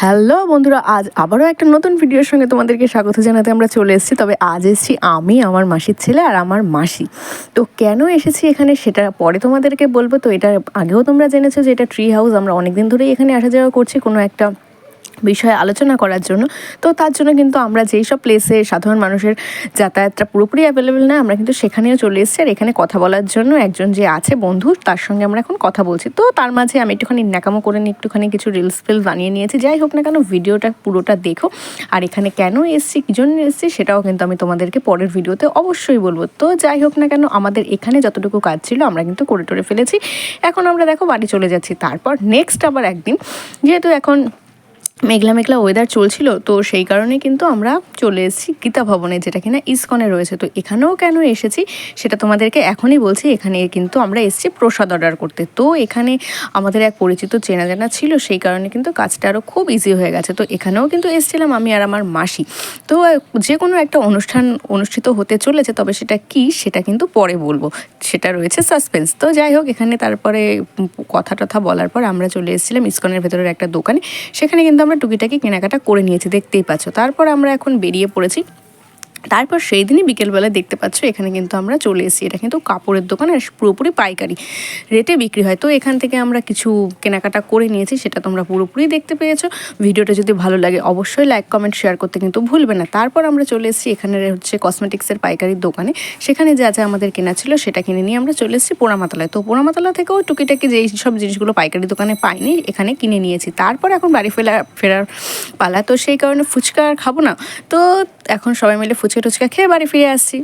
Hello বন্ধুরা, আজ আবারও একটা নতুন ভিডিওর সঙ্গে তোমাদেরকে স্বাগত জানাতে আমরা চলে এসেছি। তবে আজ এসেছি আমি, আমার মাসির ছেলে আর আমার মাসি। তো কেন এসেছি এখানে সেটা পরে তোমাদেরকে বলব। তো এটা আগেও তোমরা জেনেছো যে এটা ট্রি হাউস আমরা অনেকদিন ধরেই এখানে আসা যাওয়া করছি। কোনো একটা বিষয়ে আলোচনা করার জন্য। তো তার জন্য কিন্তু আমরা যেই সব প্লেসে সাধারণ মানুষের যাতায়াতটা পুরোপুরি অ্যাভেলেবেল না, আমরা কিন্তু সেখানেও চলে এসেছি। আর এখানে কথা বলার জন্য একজন যে আছে বন্ধু, তার সঙ্গে আমরা এখন কথা বলছি। তো তার মাঝে আমি একটুখানি ন্যাকামো করে নিয়ে একটুখানি কিছু রিলস ফিল বানিয়ে নিয়েছি। যাই হোক না কেন, ভিডিওটা পুরোটা দেখো। আর এখানে কেন এসছি, কী জন্য এসছি, সেটাও কিন্তু আমি তোমাদেরকে পরের ভিডিওতে অবশ্যই বলব। তো যাই হোক না কেন, আমাদের এখানে যতটুকু কাজ ছিল, আমরা কিন্তু করে টরে ফেলেছি। এখন আমরা দেখো বাড়ি চলে যাচ্ছি। তারপর নেক্সট আবার একদিন। যেহেতু এখন মেঘলা মেঘলা ওয়েদার চলছিল, তো সেই কারণে কিন্তু আমরা চলে এসেছি গীতা ভবনে, যেটা কিনা ইসকনে রয়েছে। তো এখানেও কেন এসেছি, সেটা তোমাদেরকে এখনই বলছি, এখানে কিন্তু আমরা এসেছি প্রসাদ অর্ডার করতে। তো এখানে আমাদের এক পরিচিত চেনা জানা ছিল, সেই কারণে কিন্তু কাজটা আরও খুব ইজি হয়ে গেছে। তো এখানেও কিন্তু এসেছিলাম আমি আর আমার মাসি। তো যে কোনো একটা অনুষ্ঠান অনুষ্ঠিত হতে চলেছে, তবে সেটা কি, সেটা কিন্তু পরে বলব। সেটা রয়েছে সাসপেন্স তো যাই হোক, এখানে তারপরে কথা টথা বলার পর আমরা চলে এসেছিলাম ইসকনের ভেতরের একটা দোকানে। সেখানে কিন্তু আমরা টুকিটাকি কেনাকাটা করে নিয়েছি দেখতেই পাচ্ছ। তারপর আমরা এখন বেরিয়ে পড়েছি তারপর সেই দিনই বিকেলবেলা দেখতে পাচ্ছ, এখানে কিন্তু আমরা চলে এসেছি। এটা কিন্তু কাপড়ের দোকান আর পুরোপুরি পাইকারি। রেটে বিক্রি হয়। তো এখান থেকে আমরা কিছু কেনাকাটা করে নিয়েছি, সেটা তোমরা পুরোপুরি দেখতে পেয়েছ। ভিডিওটা যদি ভালো লাগে অবশ্যই লাইক কমেন্ট শেয়ার করতে কিন্তু ভুলবে না। তারপর আমরা চলে এসেছি এখানে হচ্ছে কসমেটিক্সের পাইকারির দোকানে। সেখানে যা যা আমাদের কেনা ছিল, সেটা কিনে নিয়ে আমরা চলে এসেছি পোড়ামাতলায়। তো পোড়ামাতলা থেকেও টুকিটাকি যেই সব জিনিসগুলো পাইকারি দোকানে পাইনি, এখানে কিনে নিয়েছি। তারপর এখন বাড়ি ফেরা ফেরার পালা। তো সেই কারণে ফুচকা আর খাব না। তো এখন সবাই মিলে ফুচকা টুচকা খেয়ে বাড়ি ফিরে আসছি